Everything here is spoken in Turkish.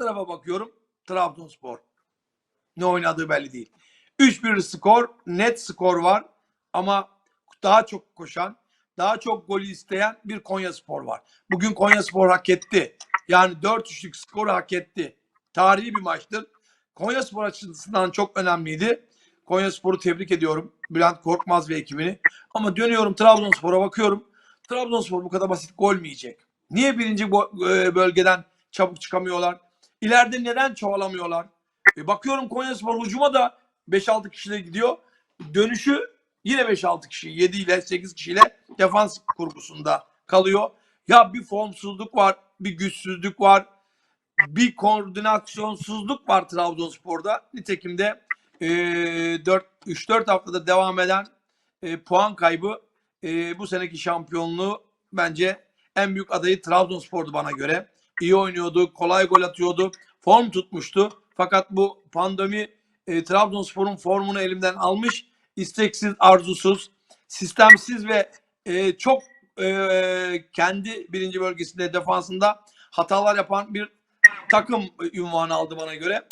Tarafa bakıyorum. Trabzonspor. Ne oynadığı belli değil. 3-1 skor, net skor var ama daha çok koşan, daha çok golü isteyen bir Konya Spor var. Bugün Konya Spor hak etti. Yani 4-3'lük skoru hak etti. Tarihi bir maçtır. Konya Spor açısından çok önemliydi. Konya Spor'u tebrik ediyorum. Bülent Korkmaz ve ekibini. Ama dönüyorum Trabzonspor'a bakıyorum. Trabzonspor bu kadar basit gol mü yiyecek? Niye birinci e, bölgeden çabuk çıkamıyorlar? İleride neden çoğalamıyorlar? E bakıyorum Konyaspor hücuma da 5-6 kişiyle gidiyor. Dönüşü yine 5-6 kişi, 7 ile 8 kişiyle defans kurgusunda kalıyor. Ya bir formsuzluk var, bir güçsüzlük var, bir koordinasyonsuzluk var Trabzonspor'da. Nitekim de e, 4 3-4 haftada devam eden e, puan kaybı e, bu seneki şampiyonluğu bence en büyük adayı Trabzonspor'du bana göre. İyi oynuyordu, kolay gol atıyordu, form tutmuştu. Fakat bu pandemi e, Trabzonspor'un formunu elimden almış. İsteksiz, arzusuz, sistemsiz ve e, çok e, kendi birinci bölgesinde defansında hatalar yapan bir takım ünvanı aldı bana göre.